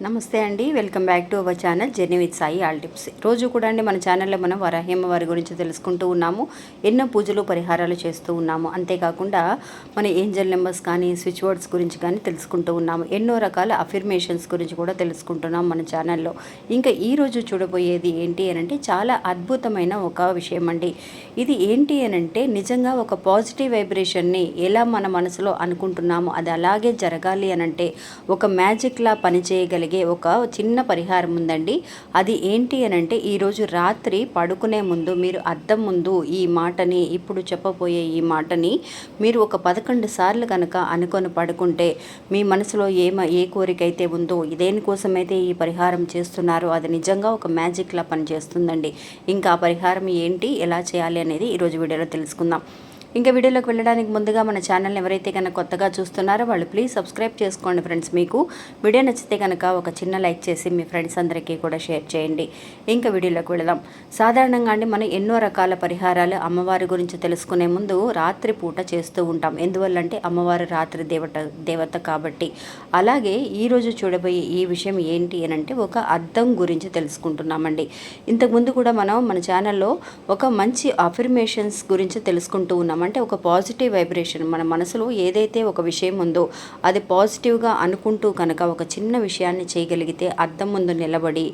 నమస్తే అండి welcome back to our channel journey with Sai all tips. రోజు కూడా అండి మన ఛానల్లో మనం వరాహేమ వారి గురించి తెలుసుకుంటూ ఉన్నాము ఎన్నో పూజలు పరిహారాలు చేస్తూ ఉన్నాము. అంతేకాకుండా మన ఏంజల్ నెంబర్స్ కానీ స్విచ్ వర్డ్స్ గురించి కానీ తెలుసుకుంటూ ఉన్నాము. ఎన్నో రకాల అఫిర్మేషన్స్ గురించి కూడా తెలుసుకుంటున్నాం మన ఛానల్లో. ఇంకా ఈ రోజు చూడబోయేది ఏంటి అని అంటే చాలా అద్భుతమైన ఒక విషయం అండి. ఇది ఏంటి అని అంటే నిజంగా ఒక పాజిటివ్ వైబ్రేషన్ని ఎలా మన మనసులో అనుకుంటున్నామో అది అలాగే జరగాలి అని అంటే ఒక మ్యాజిక్లా పనిచేయగలిగే ఒక చిన్న పరిహారం ఉందండి. అది ఏంటి అని అంటే ఈరోజు రాత్రి పడుకునే ముందు మీరు అద్దం ముందు ఈ మాటని ఇప్పుడు చెప్పబోయే ఈ మాటని మీరు ఒక పదకొండు సార్లు కనుక అనుకొని పడుకుంటే మీ మనసులో ఏ ఏ కోరిక అయితే ఉందో దేనికోసమైతే ఈ పరిహారం చేస్తున్నారో అది నిజంగా ఒక మ్యాజిక్లా పనిచేస్తుందండి. ఇంకా ఆ పరిహారం ఏంటి ఎలా చేయాలి అనేది ఈరోజు వీడియోలో తెలుసుకుందాం. ఇంకా వీడియోలోకి వెళ్ళడానికి ముందుగా మన ఛానల్ని ఎవరైతే కనుక కొత్తగా చూస్తున్నారో వాళ్ళు ప్లీజ్ సబ్స్క్రైబ్ చేసుకోండి ఫ్రెండ్స్ మీకు. వీడియో నచ్చితే కనుక ఒక చిన్న లైక్ చేసి మీ ఫ్రెండ్స్ అందరికీ కూడా షేర్ చేయండి. ఇంకా వీడియోలోకి వెళదాం. సాధారణంగా అండి మనం ఎన్నో రకాల పరిహారాలు అమ్మవారి గురించి తెలుసుకునే ముందు రాత్రి పూట చేస్తూ ఉంటాం. ఎందువల్లంటే అమ్మవారు రాత్రి దేవత దేవత కాబట్టి. అలాగే ఈరోజు చూడబోయే ఈ విషయం ఏంటి అని అంటే ఒక అర్థం గురించి తెలుసుకుంటున్నామండి. ఇంతకుముందు కూడా మనం మన ఛానల్లో ఒక మంచి అఫర్మేషన్స్ గురించి తెలుసుకుంటూ ఉన్నాం అంటే ఒక పాజిటివ్ వైబ్రేషన్. మన మనసులో ఏదైతే ఒక విషయం ఉందో అది పాజిటివ్గా అనుకుంటూ కనుక ఒక చిన్న విషయాన్ని చేయగలిగితే అద్దం ముందు నిలబడి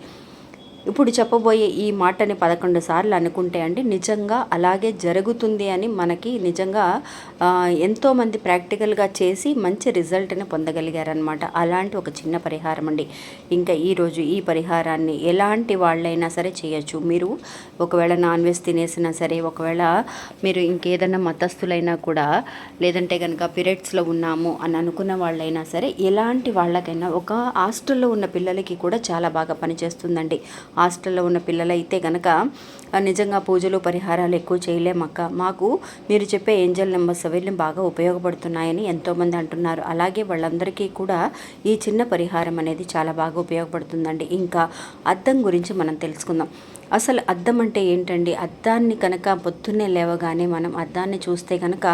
ఇప్పుడు చెప్పబోయే ఈ మాటని పదకొండు సార్లు అనుకుంటే అండి నిజంగా అలాగే జరుగుతుంది అని మనకి నిజంగా ఎంతోమంది ప్రాక్టికల్గా చేసి మంచి రిజల్ట్ని పొందగలిగారనమాట అలాంటి ఒక చిన్న పరిహారం అండి. ఇంకా ఈరోజు ఈ పరిహారాన్ని ఎలాంటి వాళ్ళైనా సరే చేయొచ్చు. మీరు ఒకవేళ నాన్ వెజ్ తినేసినా సరే ఒకవేళ మీరు ఇంకేదైనా మతస్థులైనా కూడా లేదంటే కనుక పీరియడ్స్లో ఉన్నాము అని అనుకున్న వాళ్ళైనా సరే ఎలాంటి వాళ్ళకైనా ఒక హాస్టల్లో ఉన్న పిల్లలకి కూడా చాలా బాగా పనిచేస్తుందండి. హాస్టల్లో ఉన్న పిల్లలైతే కనుక నిజంగా పూజలు పరిహారాలు ఎక్కువ చేయలేమక్క మాకు మీరు చెప్పే ఏంజల్ నెంబర్స్ అవన్నీ బాగా ఉపయోగపడుతున్నాయని ఎంతోమంది అంటున్నారు. అలాగే వాళ్ళందరికీ కూడా ఈ చిన్న పరిహారం అనేది చాలా బాగా ఉపయోగపడుతుందండి. ఇంకా అద్దం గురించి మనం తెలుసుకుందాం. అసలు అద్దం అంటే ఏంటండి? అద్దాన్ని కనుక పొద్దున్నే లేవగానే మనం అద్దాన్ని చూస్తే కనుక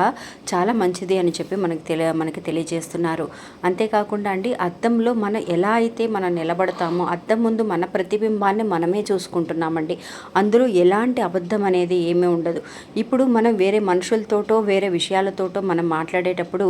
చాలా మంచిది అని చెప్పి మనకి తెలియ మనకి తెలియజేస్తున్నారు. అంతేకాకుండా అండి అద్దంలో మనం ఎలా అయితే మనం నిలబడతామో అద్దం ముందు మన ప్రతిబింబాన్ని మనమే చూసుకుంటున్నామండి. అందులో ఎలాంటి అబద్ధం అనేది ఏమీ ఉండదు. ఇప్పుడు మనం వేరే మనుషులతోటో వేరే విషయాలతోటో మనం మాట్లాడేటప్పుడు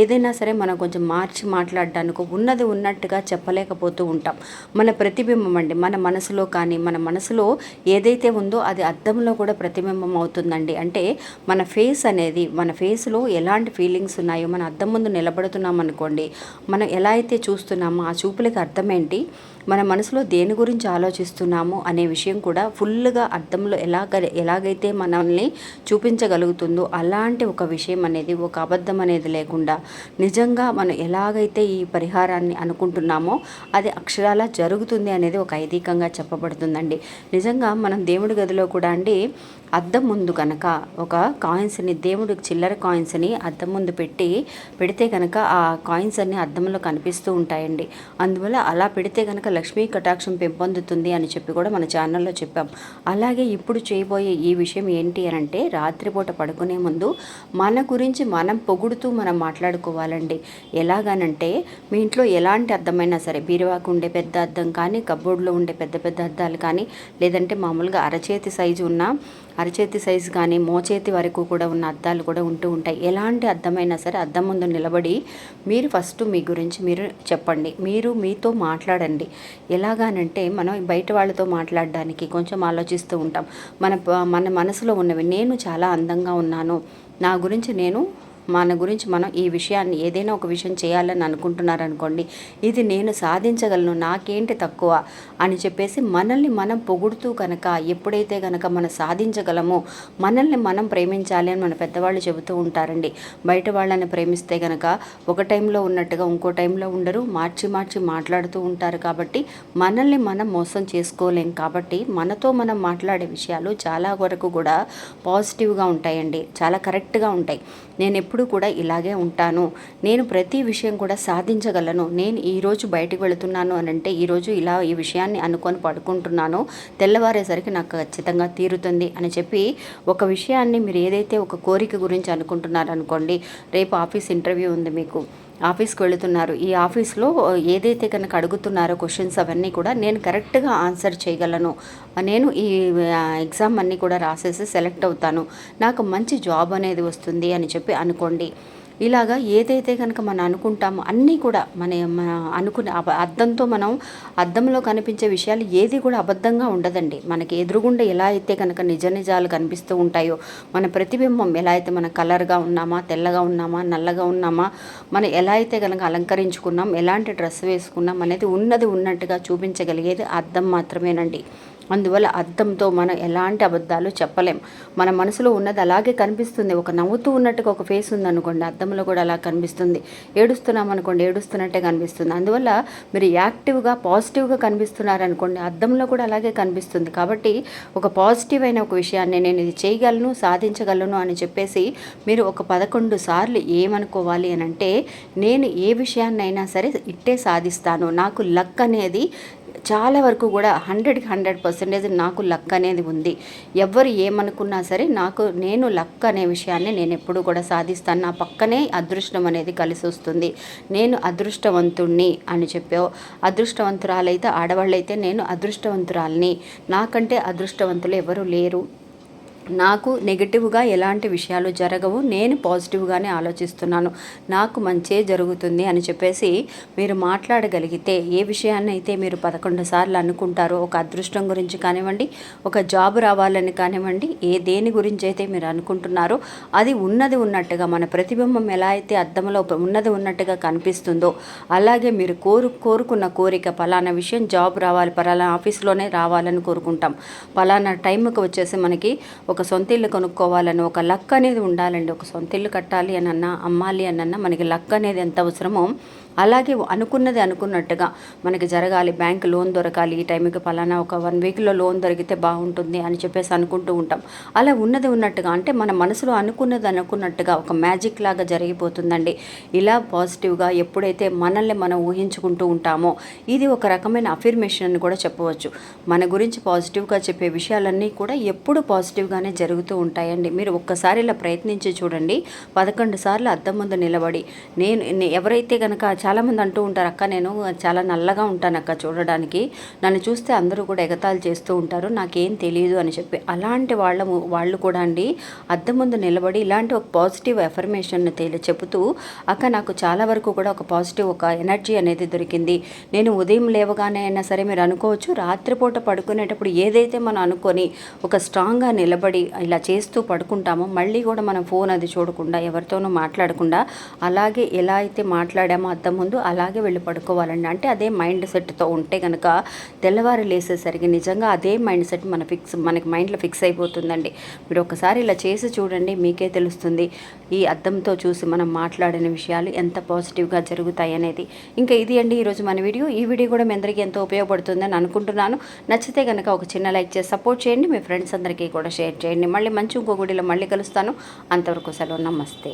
ఏదైనా సరే మనం కొంచెం మార్చి మాట్లాడడానికి ఉన్నది ఉన్నట్టుగా చెప్పలేకపోతూ ఉంటాం. మన ప్రతిబింబం అండి మన మనసులో కానీ మన మనసులో ఏదైతే ఉందో అది అద్దంలో కూడా ప్రతిబింబం అవుతుందండి. అంటే మన ఫేస్ అనేది మన ఫేస్లో ఎలాంటి ఫీలింగ్స్ ఉన్నాయో మన అద్దం ముందు నిలబడుతున్నాం అనుకోండి మనం ఎలా అయితే చూస్తున్నామో ఆ చూపులకి అర్థం ఏంటి? మన మనసులో దేని గురించి ఆలోచిస్తున్నాము అనే విషయం కూడా ఫుల్గా అర్థంలో ఎలాగ ఎలాగైతే మనల్ని చూపించగలుగుతుందో అలాంటి ఒక విషయం అనేది ఒక అబద్ధం అనేది లేకుండా నిజంగా మనం ఎలాగైతే ఈ పరిహారాన్ని అనుకుంటున్నామో అది అక్షరాల జరుగుతుంది అనేది ఒక ఐదీకంగా చెప్పబడుతుందండి. నిజంగా మనం దేవుడి గదిలో కూడా అండి అద్దం ముందు కనుక ఒక కాయిన్స్ని దేవుడికి చిల్లర కాయిన్స్ని అద్దం ముందు పెట్టి పెడితే కనుక ఆ కాయిన్స్ అన్ని అద్దంలో కనిపిస్తూ ఉంటాయండి. అందువల్ల అలా పెడితే కనుక లక్ష్మీ కటాక్షం పెంపొందుతుంది అని చెప్పి కూడా మన ఛానల్లో చెప్పాం. అలాగే ఇప్పుడు చేయబోయే ఈ విషయం ఏంటి అని అంటే రాత్రిపూట పడుకునే ముందు మన గురించి మనం పొగుడుతూ మనం మాట్లాడుకోవాలండి. ఎలాగనంటే మీ ఇంట్లో ఎలాంటి అద్దమైనా సరే బీరువాకు ఉండే పెద్ద అద్దం కానీ కబోర్డ్లో ఉండే పెద్ద పెద్ద అద్దాలు కానీ లేదంటే మామూలుగా అరచేతి సైజు ఉన్న అరచేతి సైజు కానీ మోచేతి వరకు కూడా ఉన్న అద్దాలు కూడా ఉంటూ ఉంటాయి. ఎలాంటి అద్దమైనా సరే అద్దం ముందు నిలబడి మీరు ఫస్ట్ మీ గురించి మీరు చెప్పండి. మీరు మీతో మాట్లాడండి. ఎలాగానంటే మనం బయట వాళ్ళతో మాట్లాడడానికి కొంచెం ఆలోచిస్తూ ఉంటాం. మన మన మనసులో ఉన్నవి నేను చాలా అందంగా ఉన్నాను. నా గురించి నేను మన గురించి మనం ఈ విషయాన్ని ఏదైనా ఒక విషయం చేయాలని అనుకుంటున్నారనుకోండి ఇది నేను సాధించగలను నాకేంటి తక్కువ అని చెప్పేసి మనల్ని మనం పొగుడుతూ కనుక ఎప్పుడైతే కనుక మనం సాధించగలమో మనల్ని మనం ప్రేమించాలి అని మన పెద్దవాళ్ళు చెబుతూ ఉంటారండి. బయట వాళ్ళని ప్రేమిస్తే కనుక ఒక టైంలో ఉన్నట్టుగా ఇంకో టైంలో ఉండరు మార్చి మార్చి మాట్లాడుతూ ఉంటారు కాబట్టి మనల్ని మనం మోసం చేసుకోలేం కాబట్టి మనతో మనం మాట్లాడే విషయాలు చాలా వరకు కూడా పాజిటివ్గా ఉంటాయండి చాలా కరెక్ట్గా ఉంటాయి. నేను ఎప్పుడు కూడా ఇలాగే ఉంటాను. నేను ప్రతి విషయం కూడా సాధించగలను. నేను ఈరోజు బయటకు వెళుతున్నాను అని అంటే ఈరోజు ఇలా ఈ విషయాన్ని అనుకొని పడుకుంటున్నాను. తెల్లవారేసరికి నాకు ఖచ్చితంగా తీరుతుంది అని చెప్పి ఒక విషయాన్ని మీరు ఏదైతే ఒక కోరిక గురించి అనుకుంటున్నారనుకోండి రేపు ఆఫీస్ ఇంటర్వ్యూ ఉంది మీకు. ఆఫీస్కి వెళుతున్నారు. ఈ ఆఫీస్లో ఏదైతే కనుక అడుగుతున్నారో క్వశ్చన్స్ అవన్నీ కూడా నేను కరెక్ట్గా ఆన్సర్ చేయగలను. నేను ఈ ఎగ్జామ్ అన్నీ కూడా రాసేసి సెలెక్ట్ అవుతాను. నాకు మంచి జాబ్ అనేది వస్తుంది అని చెప్పి అనుకోండి. ఇలాగా ఏదైతే కనుక మనం అనుకుంటామో అన్నీ కూడా మన మన అనుకునే అబ అద్దంతో మనం అద్దంలో కనిపించే విషయాలు ఏది కూడా అబద్ధంగా ఉండదండి. మనకి ఎదురుగుండా ఎలా అయితే కనుక నిజ నిజాలు కనిపిస్తూ ఉంటాయో మన ప్రతిబింబం ఎలా అయితే మన కలర్గా ఉన్నామా తెల్లగా ఉన్నామా నల్లగా ఉన్నామా మనం ఎలా అయితే కనుక అలంకరించుకున్నాం ఎలాంటి డ్రెస్ వేసుకున్నాం అనేది ఉన్నది ఉన్నట్టుగా చూపించగలిగేది అద్దం మాత్రమేనండి. అందువల్ల అద్దంతో మనం ఎలాంటి అబద్ధాలు చెప్పలేం. మన మనసులో ఉన్నది అలాగే కనిపిస్తుంది. ఒక నవ్వుతూ ఉన్నట్టుగా ఒక ఫేస్ ఉందనుకోండి అద్దంలో కూడా అలా కనిపిస్తుంది. ఏడుస్తున్నాం అనుకోండి ఏడుస్తున్నట్టే కనిపిస్తుంది. అందువల్ల మీరు యాక్టివ్గా పాజిటివ్గా కనిపిస్తున్నారనుకోండి అద్దంలో కూడా అలాగే కనిపిస్తుంది. కాబట్టి ఒక పాజిటివ్ అయిన ఒక విషయాన్ని నేను ఇది చేయగలను సాధించగలను అని చెప్పేసి మీరు ఒక పదకొండు సార్లు ఏమనుకోవాలి అని అంటే నేను ఏ విషయాన్నైనా సరే ఇట్టే సాధిస్తాను. నాకు లక్ అనేది చాలా వరకు కూడా హండ్రెడ్కి హండ్రెడ్ పర్సెంటేజ్ నాకు లక్ అనేది ఉంది. ఎవరు ఏమనుకున్నా సరే నాకు నేను లక్ అనే విషయాన్ని నేను ఎప్పుడు కూడా సాధిస్తాను. నా పక్కనే అదృష్టం అనేది కలిసి వస్తుంది. నేను అదృష్టవంతుణ్ణి అని చెప్పావు. అదృష్టవంతురాలైతే ఆడవాళ్ళైతే నేను అదృష్టవంతురాల్ని. నాకంటే అదృష్టవంతులు ఎవరు లేరు. నాకు నెగిటివ్గా ఎలాంటి విషయాలు జరగవు నేను పాజిటివ్గానే ఆలోచిస్తున్నాను. నాకు మంచే జరుగుతుంది అని చెప్పేసి మీరు మాట్లాడగలిగితే ఏ విషయాన్ని అయితే మీరు పదకొండు సార్లు అనుకుంటారో ఒక అదృష్టం గురించి కానివ్వండి ఒక జాబ్ రావాలని కానివ్వండి ఏ దేని గురించి అయితే మీరు అనుకుంటున్నారో అది ఉన్నది ఉన్నట్టుగా మన ప్రతిబింబం ఎలా అయితే అద్దంలో ఉన్నది ఉన్నట్టుగా కనిపిస్తుందో అలాగే మీరు కోరు కోరుకున్న కోరిక పలానా విషయం జాబ్ రావాలి పలానా ఆఫీస్లోనే రావాలని కోరుకుంటాం. పలానా టైంకి వచ్చేసి మనకి ఒక ఒక సొంత ఇల్లు కొనుక్కోవాలని ఒక లక్ అనేది ఉండాలండి. ఒక సొంత ఇల్లు కట్టాలి అని అన్నా అమ్మాలి అని అన్నా మనకి లక్ అనేది ఎంత అవసరమో అలాగే అనుకున్నది అనుకున్నట్టుగా మనకి జరగాలి. బ్యాంక్ లోన్ దొరకాలి. ఈ టైంకి పలానా ఒక వన్ వీక్లో లోన్ దొరికితే బాగుంటుంది అని చెప్పేసి అనుకుంటూ ఉంటాం. అలా ఉన్నది ఉన్నట్టుగా అంటే మన మనసులో అనుకున్నది అనుకున్నట్టుగా ఒక మ్యాజిక్ లాగా జరిగిపోతుందండి. ఇలా పాజిటివ్గా ఎప్పుడైతే మనల్ని మనం ఊహించుకుంటూ ఉంటామో ఇది ఒక రకమైన అఫిర్మేషన్ అని కూడా చెప్పవచ్చు. మన గురించి పాజిటివ్గా చెప్పే విషయాలన్నీ కూడా ఎప్పుడు పాజిటివ్గానే జరుగుతూ ఉంటాయండి. మీరు ఒక్కసారి ఇలా ప్రయత్నించి చూడండి. పదకొండు సార్లు అద్దం ముందు నిలబడి నేను ఎవరైతే కనుక చాలామంది అంటూ ఉంటారు అక్క నేను చాలా నల్లగా ఉంటాను అక్క చూడడానికి. నన్ను చూస్తే అందరూ కూడా ఎగతాలు చేస్తూ ఉంటారు నాకేం తెలియదు అని చెప్పి. అలాంటి వాళ్ళ వాళ్ళు కూడా అండి అద్దం ముందు నిలబడి ఇలాంటి ఒక పాజిటివ్ ఎఫర్మేషన్ తేలి చెబుతూ అక్క నాకు చాలా వరకు కూడా ఒక పాజిటివ్ ఒక ఎనర్జీ అనేది దొరికింది. నేను ఉదయం లేవగానే అయినా సరే మీరు అనుకోవచ్చు రాత్రిపూట పడుకునేటప్పుడు ఏదైతే మనం అనుకొని ఒక స్ట్రాంగ్గా నిలబడి ఇలా చేస్తూ పడుకుంటామో మళ్ళీ కూడా మనం ఫోన్ అది చూడకుండా ఎవరితోనూ మాట్లాడకుండా అలాగే ఎలా అయితే మాట్లాడామో అద్దం ముందు అలాగే వెళ్ళి పడుకోవాలండి. అంటే అదే మైండ్ సెట్తో ఉంటే కనుక తెల్లవారు లేసేసరికి నిజంగా అదే మైండ్ సెట్ మన ఫిక్స్ మనకి మైండ్లో ఫిక్స్ అయిపోతుందండి. మీరు ఒకసారి ఇలా చేసి చూడండి మీకే తెలుస్తుంది ఈ అద్దంతో చూసి మనం మాట్లాడిన విషయాలు ఎంత పాజిటివ్గా జరుగుతాయి అనేది. ఇంకా ఇది అండి ఈరోజు మన వీడియో. ఈ వీడియో కూడా మీ అందరికీ ఎంతో ఉపయోగపడుతుందని అనుకుంటున్నాను. నచ్చితే కనుక ఒక చిన్న లైక్ చేసి సపోర్ట్ చేయండి. మీ ఫ్రెండ్స్ అందరికీ కూడా షేర్ చేయండి. మళ్ళీ మంచి ఇంకో గుడిలో మళ్ళీ కలుస్తాను. అంతవరకు సెలవు. నమస్తే.